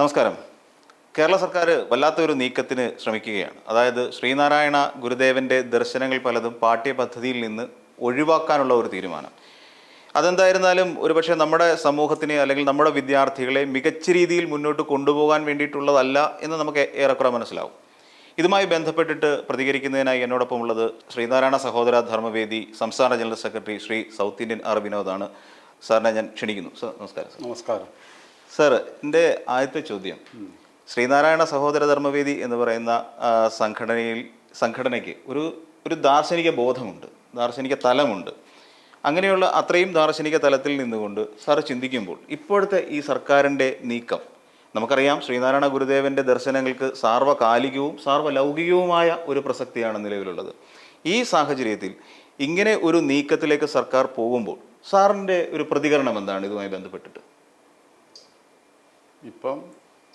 നമസ്കാരം. കേരള സർക്കാർ വല്ലാത്തൊരു നീക്കത്തിന് ശ്രമിക്കുകയാണ്. അതായത് ശ്രീനാരായണ ഗുരുദേവന്റെ ദർശനങ്ങൾ പലതും പാഠ്യപദ്ധതിയിൽ നിന്ന് ഒഴിവാക്കാനുള്ള ഒരു തീരുമാനം. അതെന്തായിരുന്നാലും ഒരുപക്ഷെ നമ്മുടെ സമൂഹത്തിനെ അല്ലെങ്കിൽ നമ്മുടെ വിദ്യാർത്ഥികളെ മികച്ച രീതിയിൽ മുന്നോട്ട് കൊണ്ടുപോകാൻ വേണ്ടിയിട്ടുള്ളതല്ല എന്ന് നമുക്ക് ഏറെക്കുറെ മനസ്സിലാവും. ഇതുമായി ബന്ധപ്പെട്ടിട്ട് പ്രതികരിക്കുന്നതിനായി എന്നോടൊപ്പം ഉള്ളത് ശ്രീനാരായണ സഹോദര ധർമ്മവേദി സംസ്ഥാന general secretary Shri south Indian R വിനോദാണ്. സാറിനെ ഞാൻ ക്ഷണിക്കുന്നു. സാർ നമസ്കാരം നമസ്കാരം. സർ എന്റെ ആദ്യത്തെ ചോദ്യം. ശ്രീനാരായണ സഹോദര ധർമ്മവേദി എന്ന് പറയുന്ന സംഘടനയിൽ സംഘടനയ്ക്ക് ഒരു ഒരു ദാർശനിക ബോധമുണ്ട്. ദാർശനിക തലമുണ്ട്. അങ്ങനെയുള്ള അത്രയും ദാർശനിക തലത്തിൽ നിന്നുകൊണ്ട് സാർ ചിന്തിക്കുമ്പോൾ ഇപ്പോഴത്തെ ഈ സർക്കാരിന്റെ നീക്കം നമുക്കറിയാം ശ്രീനാരായണ ഗുരുദേവന്റെ ദർശനങ്ങൾക്ക് സാർവകാലികവും സാർവലൗകികവുമായ ഒരു പ്രസക്തിയാണ് നിലവിലുള്ളത്. ഈ സാഹചര്യത്തിൽ ഇങ്ങനെ ഒരു നീക്കത്തിലേക്ക് സർക്കാർ പോകുമ്പോൾ സാറിന്റെ ഒരു പ്രതികരണം എന്താണ് ഇതുമായി ബന്ധപ്പെട്ടിട്ട്? ഇപ്പം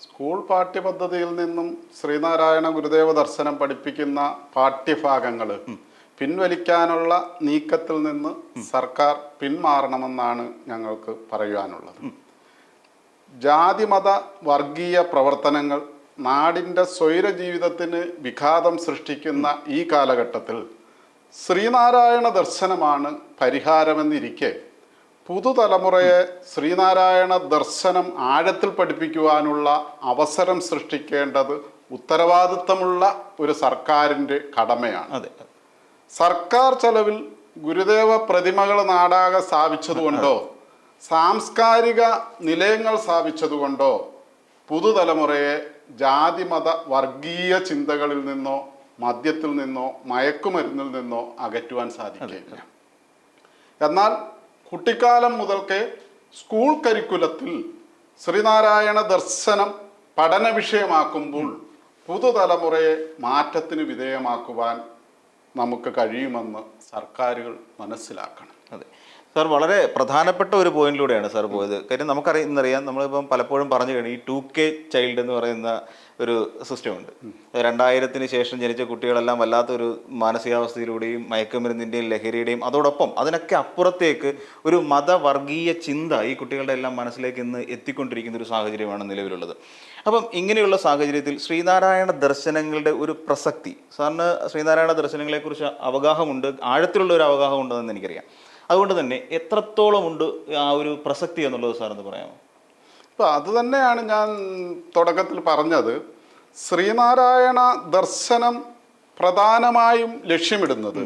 സ്കൂൾ പാഠ്യപദ്ധതിയിൽ നിന്നും ശ്രീനാരായണ ഗുരുദേവ ദർശനം പഠിപ്പിക്കുന്ന പാഠ്യഭാഗങ്ങൾ പിൻവലിക്കാനുള്ള നീക്കത്തിൽ നിന്ന് സർക്കാർ പിന്മാറണമെന്നാണ് ഞങ്ങൾക്ക് പറയുവാനുള്ളത്. ജാതിമത വർഗീയ പ്രവർത്തനങ്ങൾ നാടിന്റെ സ്വൈര ജീവിതത്തിന് വിഘാതം സൃഷ്ടിക്കുന്ന ഈ കാലഘട്ടത്തിൽ ശ്രീനാരായണ ദർശനമാണ് പരിഹാരമെന്നിരിക്കെ പുതുതലമുറയെ ശ്രീനാരായണ ദർശനം ആഴത്തിൽ പഠിപ്പിക്കുവാനുള്ള അവസരം സൃഷ്ടിക്കേണ്ടത് ഉത്തരവാദിത്തമുള്ള ഒരു സർക്കാരിന്റെ കടമയാണ്. അതെ സർക്കാർ ചെലവിൽ ഗുരുദേവ പ്രതിമകൾ നാടാകെ സ്ഥാപിച്ചതുകൊണ്ടോ സാംസ്കാരിക നിലയങ്ങൾ സ്ഥാപിച്ചതുകൊണ്ടോ പുതുതലമുറയെ ജാതിമത വർഗീയ ചിന്തകളിൽ നിന്നോ മദ്യത്തിൽ നിന്നോ മയക്കുമരുന്നിൽ നിന്നോ അകറ്റുവാൻ സാധിക്കില്ല എന്നാൽ കുട്ടിക്കാലം മുതൽക്കേ സ്കൂൾ കരിക്കുലത്തിൽ ശ്രീനാരായണ ദർശനം പഠന വിഷയമാക്കുമ്പോൾ പുതുതലമുറയെ മാറ്റത്തിന് വിധേയമാക്കുവാൻ നമുക്ക് കഴിയുമെന്ന് സർക്കാരുകൾ മനസ്സിലാക്കണം. അതെ. സാർ വളരെ പ്രധാനപ്പെട്ട ഒരു പോയിന്റിലൂടെയാണ് സാർ പോയത്. കാര്യം നമുക്കറിയാം ഇന്നറിയാം നമ്മളിപ്പം പലപ്പോഴും പറഞ്ഞു കഴിഞ്ഞാൽ ഈ ടു കെ ചൈൽഡ് എന്ന് പറയുന്ന ഒരു സിസ്റ്റമുണ്ട്. രണ്ടായിരത്തിന് ശേഷം ജനിച്ച കുട്ടികളെല്ലാം വല്ലാത്തൊരു മാനസികാവസ്ഥയിലൂടെയും മയക്കുമരുന്നിന്റെയും ലഹരിയുടെയും അതോടൊപ്പം അതിനൊക്കെ അപ്പുറത്തേക്ക് ഒരു മതവർഗീയ ചിന്ത ഈ കുട്ടികളുടെ എല്ലാം മനസ്സിലേക്ക് ഇന്ന് എത്തിക്കൊണ്ടിരിക്കുന്ന ഒരു സാഹചര്യമാണ് നിലവിലുള്ളത്. അപ്പം ഇങ്ങനെയുള്ള സാഹചര്യത്തിൽ ശ്രീനാരായണ ദർശനങ്ങളുടെ ഒരു പ്രസക്തി സാറിന് ശ്രീനാരായണ ദർശനങ്ങളെക്കുറിച്ച് അവഗാഹമുണ്ട് ആഴത്തിലുള്ള ഒരു അവഗാഹമുണ്ടെന്ന് എനിക്കറിയാം. അതുകൊണ്ട് തന്നെ എത്രത്തോളം ഉണ്ട് ആ ഒരു പ്രസക്തി എന്നുള്ളത് സാറെന്ന് പറയാമോ? ഇപ്പം അത് തന്നെയാണ് ഞാൻ തുടക്കത്തിൽ പറഞ്ഞത്. ശ്രീനാരായണ ദർശനം പ്രധാനമായും ലക്ഷ്യമിടുന്നത്.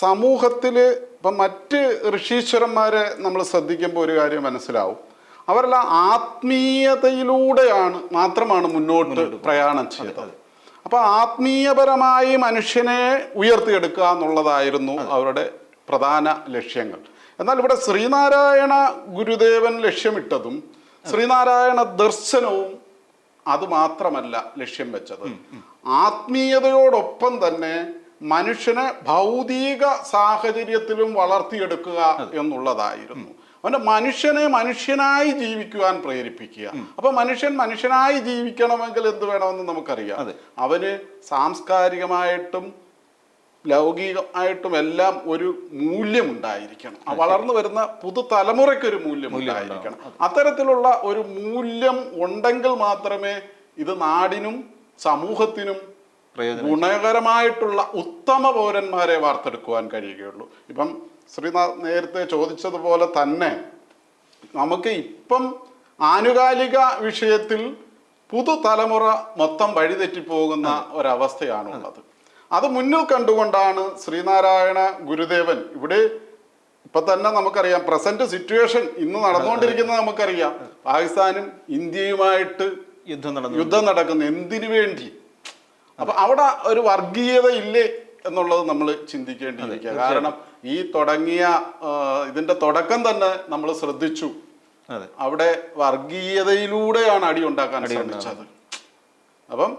സമൂഹത്തിൽ ഇപ്പം മറ്റ് ഋഷീശ്വരന്മാരെ നമ്മൾ ശ്രദ്ധിക്കുമ്പോൾ ഒരു കാര്യം മനസ്സിലാവും. അവരെല്ലാം ആത്മീയതയിലൂടെയാണ് മാത്രമാണ് മുന്നോട്ട് പ്രയാണം ചെയ്തത്. അപ്പൊ ആത്മീയപരമായി മനുഷ്യനെ ഉയർത്തിയെടുക്കുക എന്നുള്ളതായിരുന്നു അവരുടെ പ്രധാന ലക്ഷ്യങ്ങൾ. എന്നാൽ ഇവിടെ ശ്രീനാരായണ ഗുരുദേവൻ ലക്ഷ്യമിട്ടതും ശ്രീനാരായണ ദർശനവും അത് മാത്രമല്ല ലക്ഷ്യം വെച്ചത്. ആത്മീയതയോടൊപ്പം തന്നെ മനുഷ്യനെ ഭൗതിക സാഹചര്യത്തിലും വളർത്തിയെടുക്കുക എന്നുള്ളതായിരുന്നു. അവന്റെ മനുഷ്യനെ മനുഷ്യനായി ജീവിക്കുവാൻ പ്രേരിപ്പിക്കുക. അപ്പൊ മനുഷ്യൻ മനുഷ്യനായി ജീവിക്കണമെങ്കിൽ എന്ത് വേണമെന്ന് നമുക്കറിയാം. അവന് സാംസ്കാരികമായിട്ടും ലൗകികമായിട്ടും എല്ലാം ഒരു മൂല്യം ഉണ്ടായിരിക്കണം വളർന്നു വരുന്ന പുതുതലമുറയ്ക്ക് ഒരു മൂല്യം ഉണ്ടായിരിക്കണം അത്തരത്തിലുള്ള ഒരു മൂല്യം ഉണ്ടെങ്കിൽ മാത്രമേ ഇത് നാടിനും സമൂഹത്തിനും ഗുണകരമായിട്ടുള്ള ഉത്തമ പൗരന്മാരെ വാർത്തെടുക്കുവാൻ കഴിയുകയുള്ളൂ. ഇപ്പം ശ്രീനാഥ് നേരത്തെ ചോദിച്ചതുപോലെ തന്നെ നമുക്ക് ഇപ്പം ആനുകാലിക വിഷയത്തിൽ പുതുതലമുറ മൊത്തം വഴിതെറ്റിപ്പോകുന്ന ഒരവസ്ഥയാണുള്ളത്. അത് മുന്നിൽ കണ്ടുകൊണ്ടാണ് ശ്രീനാരായണ ഗുരുദേവൻ ഇവിടെ ഇപ്പൊ തന്നെ നമുക്കറിയാം. പ്രസന്റ് സിറ്റുവേഷൻ ഇന്ന് നടന്നുകൊണ്ടിരിക്കുന്നത് നമുക്കറിയാം. പാകിസ്ഥാനും ഇന്ത്യയുമായിട്ട് യുദ്ധം നടന്നു. യുദ്ധം നടക്കുന്നു. എന്തിനു വേണ്ടി? അപ്പൊ അവിടെ ഒരു വർഗീയത ഇല്ലേ എന്നുള്ളത് നമ്മൾ ചിന്തിക്കേണ്ടിയിരിക്കുക. കാരണം ഈ തുടങ്ങിയ ഇതിന്റെ തുടക്കം തന്നെ നമ്മൾ ശ്രദ്ധിച്ചു. അവിടെ വർഗീയതയിലൂടെയാണ് അടി ഉണ്ടാക്കാൻ ശ്രമിച്ചത്. അപ്പം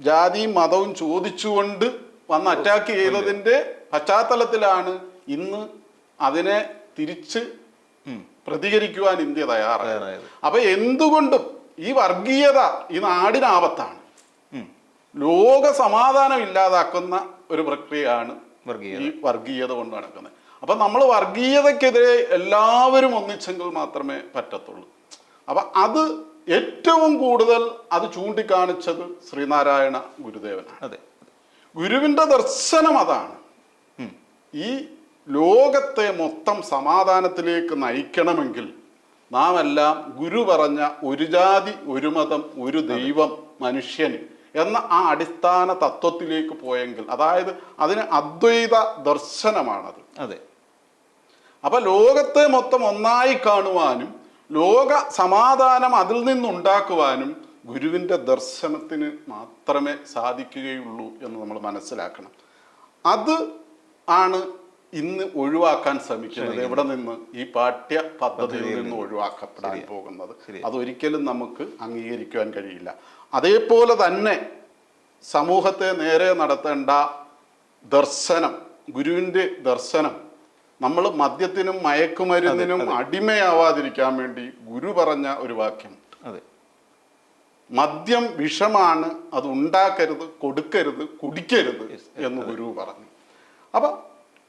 ജാതിയും മതവും ചോദിച്ചുകൊണ്ട് വന്ന് അറ്റാക്ക് ചെയ്തതിന്റെ പശ്ചാത്തലത്തിലാണ് ഇന്ന് അതിനെ തിരിച്ച്. പ്രതികരിക്കുവാൻ ഇന്ത്യ തയ്യാറായത്. അപ്പൊ എന്തുകൊണ്ടും ഈ വർഗീയത ഈ നാടിനാപത്താണ്. ലോക സമാധാനം ഇല്ലാതാക്കുന്ന ഒരു പ്രക്രിയയാണ്. ഈ വർഗീയത കൊണ്ട് നടക്കുന്നത് അപ്പൊ നമ്മൾ വർഗീയതക്കെതിരെ എല്ലാവരും ഒന്നിച്ചെങ്കിൽ മാത്രമേ പറ്റത്തുള്ളൂ അപ്പൊ അത് ഏറ്റവും കൂടുതൽ അത് ചൂണ്ടിക്കാണിച്ചത് ശ്രീനാരായണ ഗുരുദേവനാണ് അതെ. ഗുരുവിന്റെ ദർശനം അതാണ്. ഈ ലോകത്തെ മൊത്തം സമാധാനത്തിലേക്ക് നയിക്കണമെങ്കിൽ നാം എല്ലാം ഗുരു പറഞ്ഞ ഒരു ജാതി ഒരു മതം ഒരു ദൈവം മനുഷ്യൻ എന്ന ആ അടിസ്ഥാന തത്വത്തിലേക്ക് പോയെങ്കിൽ അതായത് അതിന് അദ്വൈത ദർശനമാണത്. അതെ. അപ്പൊ ലോകത്തെ മൊത്തം ഒന്നായി കാണുവാനും ലോക സമാധാനം അതിൽ നിന്നുണ്ടാക്കുവാനും ഗുരുവിന്റെ ദർശനത്തിന് മാത്രമേ സാധിക്കുകയുള്ളൂ എന്ന് നമ്മൾ മനസ്സിലാക്കണം. അത് ആണ് ഇന്ന് ഒഴിവാക്കാൻ ശ്രമിക്കുന്നത്. എവിടെ നിന്ന്? ഈ പാഠ്യ പദ്ധതിയിൽ നിന്ന് ഒഴിവാക്കപ്പെടാൻ പോകുന്നത്. അതൊരിക്കലും നമുക്ക് അംഗീകരിക്കുവാൻ കഴിയില്ല. അതേപോലെ തന്നെ സമൂഹത്തെ നേരെ നടത്തേണ്ട ദർശനം ഗുരുവിന്റെ ദർശനം നമ്മൾ മദ്യത്തിനും മയക്കുമരുന്നിനും അടിമയാവാതിരിക്കാൻ വേണ്ടി ഗുരു പറഞ്ഞ ഒരു വാക്യം. അതെ. മദ്യം വിഷമാണ് അത് ഉണ്ടാക്കരുത് കൊടുക്കരുത് കുടിക്കരുത് എന്ന് ഗുരു പറഞ്ഞു. അപ്പൊ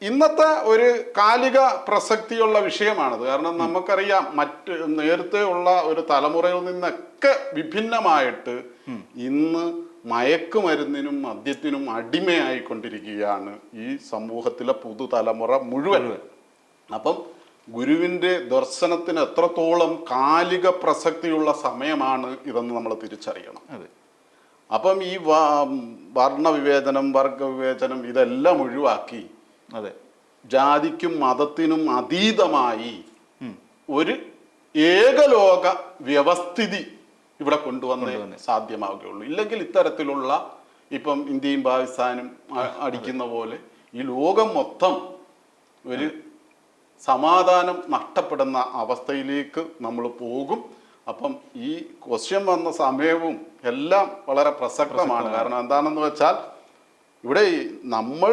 ഇന്നത്തെ ഒരു കാലിക പ്രസക്തിയുള്ള വിഷയമാണത്. കാരണം നമുക്കറിയാം മറ്റ് നേരത്തെ ഉള്ള ഒരു തലമുറയിൽ നിന്നൊക്കെ വിഭിന്നമായിട്ട് ഇന്ന് മയക്കുമരുന്നിനും മദ്യത്തിനും അടിമയായിക്കൊണ്ടിരിക്കുകയാണ് ഈ സമൂഹത്തിലെ പുതുതലമുറ മുഴുവൻ. അപ്പം ഗുരുവിന്റെ ദർശനത്തിന് എത്രത്തോളം കാലിക പ്രസക്തിയുള്ള സമയമാണ് ഇതെന്ന് നമ്മൾ തിരിച്ചറിയണം. അതെ. അപ്പം ഈ വർണവിവേചനം വർഗവിവേചനം ഇതെല്ലാം ഒഴിവാക്കി അതെ. ജാതിക്കും മതത്തിനും അതീതമായി ഒരു ഏകലോക വ്യവസ്ഥിതി ഇവിടെ കൊണ്ടുവന്നേ. സാധ്യമാവുകയുള്ളൂ. ഇല്ലെങ്കിൽ ഇത്തരത്തിലുള്ള ഇപ്പം ഇന്ത്യയും പാകിസ്ഥാനും അടിക്കുന്ന പോലെ ഈ ലോകം മൊത്തം ഒരു സമാധാനം നഷ്ടപ്പെടുന്ന അവസ്ഥയിലേക്ക് നമ്മൾ പോകും. അപ്പം ഈ ക്വസ്റ്റ്യൻ വന്ന സമയവും എല്ലാം വളരെ പ്രസക്തമാണ്. കാരണം എന്താണെന്ന് വെച്ചാൽ ഇവിടെ നമ്മൾ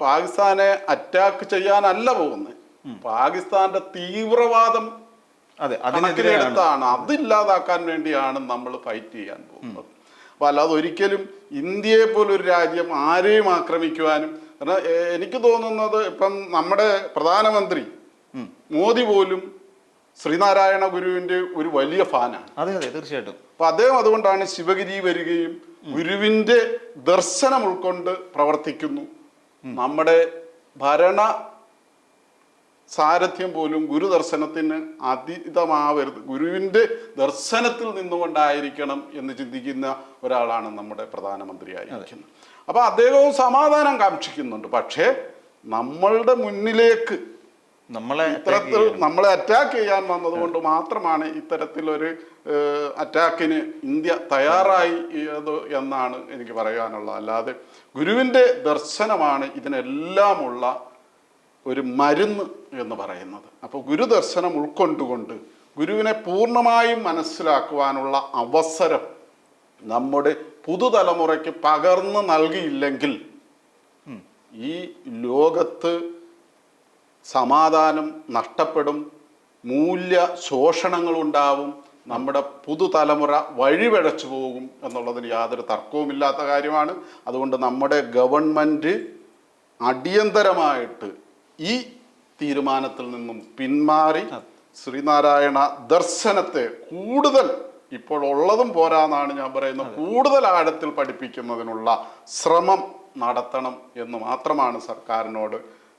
പാകിസ്ഥാനെ അറ്റാക്ക് ചെയ്യാനല്ല പോകുന്നത്. പാകിസ്ഥാന്റെ തീവ്രവാദം അതെ കണക്കിലെടുത്താണ്. അതില്ലാതാക്കാൻ വേണ്ടിയാണ് നമ്മൾ ഫൈറ്റ് ചെയ്യാൻ പോകുന്നത്. അപ്പൊ അല്ലാതെ ഒരിക്കലും ഇന്ത്യയെ പോലൊരു രാജ്യം ആരെയും ആക്രമിക്കുവാനും കാരണം എനിക്ക് തോന്നുന്നത് ഇപ്പം നമ്മുടെ പ്രധാനമന്ത്രി മോദി പോലും ശ്രീനാരായണ ഗുരുവിന്റെ ഒരു വലിയ ഫാനാണ്. അതെ അതെ തീർച്ചയായിട്ടും. അപ്പൊ അദ്ദേഹം അതുകൊണ്ടാണ് ശിവഗിരി വരികയും ഗുരുവിന്റെ ദർശനം ഉൾക്കൊണ്ട് പ്രവർത്തിക്കുന്നു. നമ്മുടെ ഭരണ സാരഥ്യം പോലും ഗുരു ദർശനത്തിന് അതീതമാവരുത്. ഗുരുവിന്റെ ദർശനത്തിൽ നിന്നുകൊണ്ടായിരിക്കണം എന്ന് ചിന്തിക്കുന്ന ഒരാളാണ് നമ്മുടെ പ്രധാനമന്ത്രിയായിരിക്കുന്നത്. അപ്പോൾ അദ്ദേഹവും സമാധാനം കാക്ഷിക്കുന്നുണ്ട്. പക്ഷേ നമ്മളുടെ മുന്നിലേക്ക് നമ്മളെ ഇത്തരത്തിൽ നമ്മളെ അറ്റാക്ക് ചെയ്യാൻ വന്നതുകൊണ്ട് മാത്രമാണ് ഇത്തരത്തിലൊരു അറ്റാക്കിന് ഇന്ത്യ തയ്യാറായി എന്നാണ് എനിക്ക് പറയാനുള്ളത്. അല്ലാതെ ഗുരുവിന്റെ ദർശനമാണ് ഇതിനെല്ലാമുള്ള ഒരു മരുന്ന് എന്ന് പറയുന്നത്. അപ്പോൾ ഗുരുദർശനം ഉൾക്കൊണ്ടുകൊണ്ട് ഗുരുവിനെ പൂർണമായും മനസ്സിലാക്കുവാനുള്ള അവസരം നമ്മുടെ പുതുതലമുറയ്ക്ക് പകർന്നു നൽകിയില്ലെങ്കിൽ ഈ ലോകത്ത് സമാധാനം നഷ്ടപ്പെടും മൂല്യ ശോഷണങ്ങളുണ്ടാവും നമ്മുടെ പുതുതലമുറ വഴിപിഴച്ചു പോകും എന്നുള്ളതിന് യാതൊരു തർക്കവുമില്ലാത്ത കാര്യമാണ്. അതുകൊണ്ട് നമ്മുടെ ഗവൺമെന്റ് അടിയന്തരമായിട്ട് ഈ തീരുമാനത്തിൽ നിന്നും പിന്മാറി ശ്രീനാരായണ ദർശനത്തെ കൂടുതൽ ഇപ്പോൾ ഉള്ളതും പോരാന്നാണ് ഞാൻ പറയുന്നത്. കൂടുതൽ ആഴത്തിൽ പഠിപ്പിക്കുന്നതിനുള്ള ശ്രമം നടത്തണം എന്ന് മാത്രമാണ് സർക്കാരിനോട്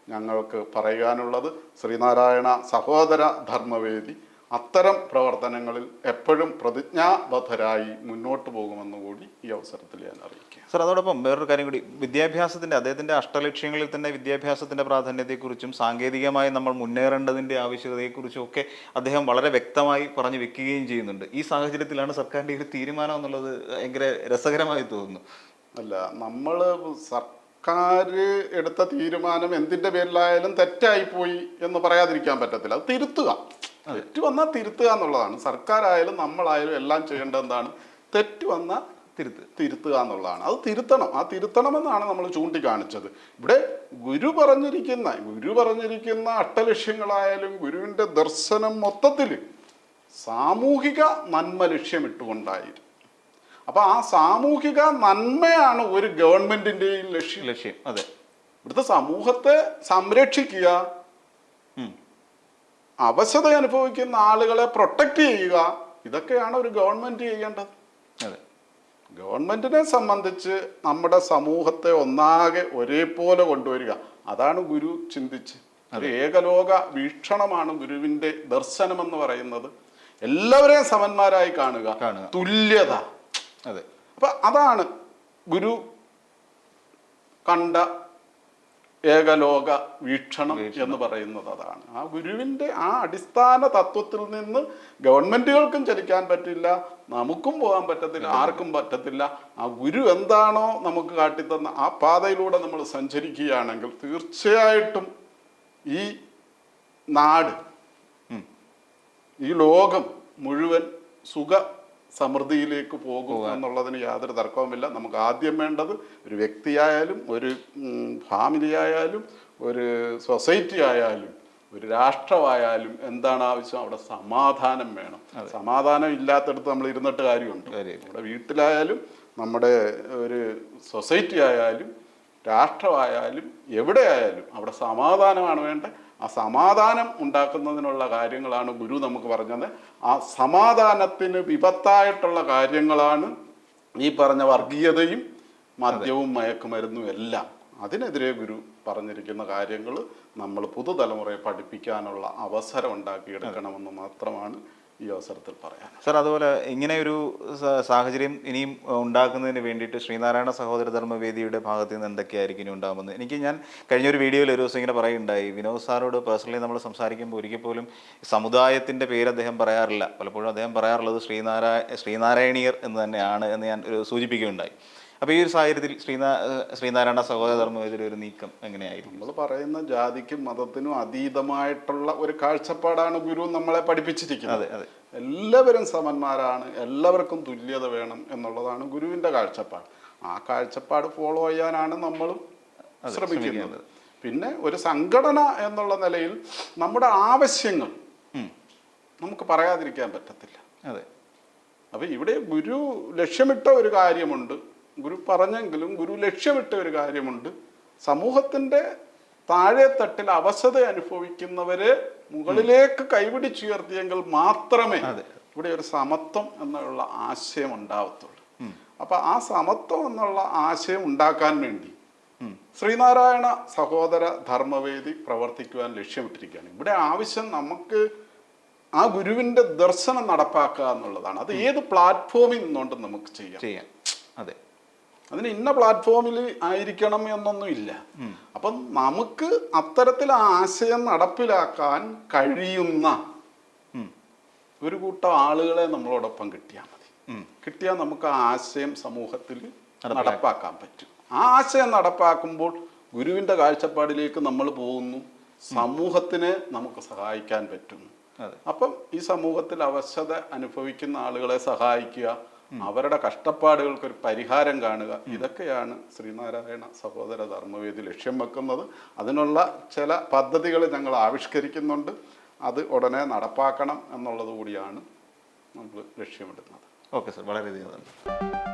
ഞങ്ങൾക്ക് പറയാനുള്ളത്. ശ്രീനാരായണ സഹോദര ധർമ്മവേദി അത്തരം പ്രവർത്തനങ്ങളിൽ എപ്പോഴും പ്രതിജ്ഞാബദ്ധരായി മുന്നോട്ട് പോകുമെന്ന് കൂടി ഈ അവസരത്തിൽ ഞാൻ അറിയിക്കുക സർ അതോടൊപ്പം വേറൊരു കാര്യം കൂടി. വിദ്യാഭ്യാസത്തിന്റെ അദ്ദേഹത്തിന്റെ അഷ്ടലക്ഷ്യങ്ങളിൽ തന്നെ വിദ്യാഭ്യാസത്തിന്റെ പ്രാധാന്യത്തെക്കുറിച്ചും സാങ്കേതികമായി നമ്മൾ മുന്നേറേണ്ടതിന്റെ ആവശ്യകതയെക്കുറിച്ചും ഒക്കെ അദ്ദേഹം വളരെ വ്യക്തമായി പറഞ്ഞു വെക്കുകയും ചെയ്യുന്നുണ്ട്. ഈ സാഹചര്യത്തിലാണ് സർക്കാരിന്റെ ഒരു തീരുമാനം എന്നുള്ളത് ഭയങ്കര രസകരമായി തോന്നുന്നു. അല്ല നമ്മൾ സർക്കാർ എടുത്ത തീരുമാനം എന്തിന്റെ പേരിലായാലും തെറ്റായി പോയി എന്ന് പറയാതിരിക്കാൻ പറ്റത്തില്ല. അത് തിരുത്തുക. തെറ്റ് വന്നാൽ തിരുത്തുക എന്നുള്ളതാണ്. സർക്കാരായാലും നമ്മളായാലും എല്ലാം ചെയ്യേണ്ടത് എന്താണ്? തെറ്റ് വന്നാൽ തിരുത്ത് തിരുത്തുക എന്നുള്ളതാണ്. അത് തിരുത്തണം. ആ തിരുത്തണമെന്നാണ് നമ്മൾ ചൂണ്ടിക്കാണിച്ചത്. ഇവിടെ ഗുരു പറഞ്ഞിരിക്കുന്ന ഗുരു പറഞ്ഞിരിക്കുന്ന അട്ടലക്ഷ്യങ്ങളായാലും ഗുരുവിന്റെ ദർശനം മൊത്തത്തിൽ സാമൂഹിക നന്മ ലക്ഷ്യമിട്ടുകൊണ്ടായിരുന്നു അപ്പൊ ആ സാമൂഹിക നന്മയാണ് ഒരു ഗവൺമെന്റിന്റെയും ലക്ഷ്യം. ലക്ഷ്യം. അതെ. ഇവിടുത്തെ സമൂഹത്തെ സംരക്ഷിക്കുക. അവശത അനുഭവിക്കുന്ന ആളുകളെ പ്രൊട്ടക്റ്റ് ചെയ്യുക ഇതൊക്കെയാണ് ഒരു ഗവൺമെന്റ് ചെയ്യേണ്ടത്. അതെ. ഗവൺമെന്റിനെ സംബന്ധിച്ച് നമ്മുടെ സമൂഹത്തെ ഒന്നാകെ ഒരേപോലെ കൊണ്ടുവരിക. അതാണ് ഗുരു ചിന്തിച്ച്. ഒരു ഏകലോക വീക്ഷണമാണ് ഗുരുവിന്റെ ദർശനം എന്ന് പറയുന്നത്. എല്ലാവരെയും സമന്മാരായി കാണുക. കാണുക. തുല്യത. അതെ. അപ്പൊ അതാണ് ഗുരു കണ്ട ഏകലോക വീക്ഷണം എന്ന് പറയുന്നത് അതാണ്. ആ ഗുരുവിന്റെ ആ അടിസ്ഥാന തത്വത്തിൽ നിന്ന് ഗവൺമെന്റുകൾക്കും ചലിക്കാൻ പറ്റില്ല നമുക്കും പോകാൻ പറ്റത്തില്ല ആർക്കും പറ്റത്തില്ല. ആ ഗുരു എന്താണോ നമുക്ക് കാട്ടിത്തന്ന ആ പാതയിലൂടെ നമ്മൾ സഞ്ചരിക്കുകയാണെങ്കിൽ തീർച്ചയായിട്ടും ഈ നാട് ഈ ലോകം മുഴുവൻ സുഖ സമൃദ്ധിയിലേക്ക് പോകും എന്നുള്ളതിന് യാതൊരു തർക്കവുമില്ല. നമുക്ക് ആദ്യം വേണ്ടത് ഒരു വ്യക്തിയായാലും ഒരു ഫാമിലി ആയാലും ഒരു സൊസൈറ്റി ആയാലും ഒരു രാഷ്ട്രമായാലും എന്താണ് ആവശ്യം? അവിടെ സമാധാനം വേണം. സമാധാനം ഇല്ലാത്തടത്ത് നമ്മൾ ഇരുന്നിട്ട് കാര്യമുണ്ട്. നമ്മുടെ വീട്ടിലായാലും നമ്മുടെ ഒരു സൊസൈറ്റി ആയാലും രാഷ്ട്രമായാലും എവിടെ ആയാലും അവിടെ സമാധാനമാണ് വേണ്ടത്. ആ സമാധാനം ഉണ്ടാക്കുന്നതിനുള്ള കാര്യങ്ങളാണ് ഗുരു നമുക്ക് പറഞ്ഞത്. ആ സമാധാനത്തിന് വിപത്തായിട്ടുള്ള കാര്യങ്ങളാണ് ഈ പറഞ്ഞ വർഗീയതയും മദ്യവും മയക്കുമരുന്നും എല്ലാം. അതിനെതിരെ ഗുരു പറഞ്ഞിരിക്കുന്ന കാര്യങ്ങൾ നമ്മൾ പുതുതലമുറയെ പഠിപ്പിക്കാനുള്ള അവസരം ഉണ്ടാക്കിയെടുക്കണമെന്ന് മാത്രമാണ് ഈ അവസരത്തിൽ പറയാൻ. സാർ അതുപോലെ ഇങ്ങനെ ഒരു സാഹചര്യം ഇനിയും ഉണ്ടാക്കുന്നതിന് വേണ്ടിയിട്ട് ശ്രീനാരായണ സഹോദര ധർമ്മവേദിയുടെ ഭാഗത്ത് നിന്ന് എന്തൊക്കെയായിരിക്കും ഇനി ഉണ്ടാകുന്നത്? എനിക്ക് ഞാൻ കഴിഞ്ഞൊരു വീഡിയോയിൽ ഒരു ദിവസം ഇങ്ങനെ പറയുണ്ടായി വിനോദ് സാറോട് പേഴ്സണലി നമ്മൾ സംസാരിക്കുമ്പോൾ ഒരിക്കൽ പോലും സമുദായത്തിന്റെ പേര് അദ്ദേഹം പറയാറില്ല. പലപ്പോഴും അദ്ദേഹം പറയാറുള്ളത് ശ്രീനാരായ ശ്രീനാരായണീയർ എന്ന് തന്നെയാണ് എന്ന് ഞാൻ സൂചിപ്പിക്കുകയുണ്ടായി. അപ്പോൾ ഈ ഒരു സാഹചര്യത്തിൽ ശ്രീനാ ശ്രീനാരായണ സഹോദര ഇതിലൊരു ഒരു നീക്കം എങ്ങനെയായിരിക്കും? നമ്മൾ പറയുന്ന ജാതിക്കും മതത്തിനും അതീതമായിട്ടുള്ള ഒരു കാഴ്ചപ്പാടാണ് ഗുരു നമ്മളെ പഠിപ്പിച്ചിരിക്കുന്നത്. അതെ അതെ. എല്ലാവരും സമന്മാരാണ് എല്ലാവർക്കും തുല്യത വേണം എന്നുള്ളതാണ് ഗുരുവിന്റെ കാഴ്ചപ്പാട്. ആ കാഴ്ചപ്പാട് ഫോളോ ചെയ്യാനാണ് നമ്മളും ശ്രമിക്കുന്നത്. പിന്നെ ഒരു സംഘടന എന്നുള്ള നിലയിൽ നമ്മുടെ ആവശ്യങ്ങൾ നമുക്ക് പറയാതിരിക്കാൻ പറ്റത്തില്ല. അതെ. അപ്പൊ ഇവിടെ ഗുരു ലക്ഷ്യമിട്ട ഒരു കാര്യമുണ്ട്. ഗുരു പറഞ്ഞെങ്കിലും ഗുരു ലക്ഷ്യമിട്ട ഒരു കാര്യമുണ്ട്. സമൂഹത്തിന്റെ താഴെത്തട്ടിൽ അവശത അനുഭവിക്കുന്നവരെ മുകളിലേക്ക് കൈപിടിച്ചുയർത്തിയെങ്കിൽ മാത്രമേ. ഇവിടെ ഒരു സമത്വം എന്നുള്ള ആശയം ഉണ്ടാവത്തുള്ളൂ. അപ്പൊ ആ സമത്വം എന്നുള്ള ആശയം ഉണ്ടാക്കാൻ വേണ്ടി ശ്രീനാരായണ സഹോദര ധർമ്മവേദി പ്രവർത്തിക്കുവാൻ ലക്ഷ്യമിട്ടിരിക്കുകയാണ്. ഇവിടെ ആവശ്യം നമുക്ക് ആ ഗുരുവിന്റെ ദർശനം നടപ്പാക്കുക എന്നുള്ളതാണ്. അത് ഏത് പ്ലാറ്റ്ഫോമിൽ നിന്നുകൊണ്ട് നമുക്ക് ചെയ്യാം? ചെയ്യാം. അതെ. അതിന് ഇന്ന പ്ലാറ്റ്ഫോമിൽ ആയിരിക്കണം എന്നൊന്നുമില്ല അപ്പം നമുക്ക് അത്തരത്തിൽ ആ ആശയം നടപ്പിലാക്കാൻ കഴിയുന്ന ഒരു കൂട്ടം ആളുകളെ നമ്മളോടൊപ്പം കിട്ടിയാൽ മതി. കിട്ടിയാൽ നമുക്ക് ആ ആശയം സമൂഹത്തിൽ നടപ്പാക്കാൻ പറ്റും. ആ ആശയം നടപ്പാക്കുമ്പോൾ ഗുരുവിന്റെ കാഴ്ചപ്പാടിലേക്ക് നമ്മൾ പോകുന്നു. സമൂഹത്തിനെ നമുക്ക് സഹായിക്കാൻ പറ്റുന്നു. അതെ. അപ്പം ഈ സമൂഹത്തിൽ അവശത അനുഭവിക്കുന്ന ആളുകളെ സഹായിക്കുക അവരുടെ കഷ്ടപ്പാടുകൾക്ക് ഒരു പരിഹാരം കാണുക. ഇതൊക്കെയാണ് ശ്രീനാരായണ സഹോദര ധർമ്മവേദി ലക്ഷ്യം വെക്കുന്നത്. അതിനുള്ള ചില പദ്ധതികൾ ഞങ്ങൾ ആവിഷ്കരിക്കുന്നുണ്ട്. അത് ഉടനെ നടപ്പാക്കണം എന്നുള്ളത് കൂടിയാണ് നമ്മൾ ലക്ഷ്യമിടുന്നത്. Okay sir. വളരെയധികം നന്ദി.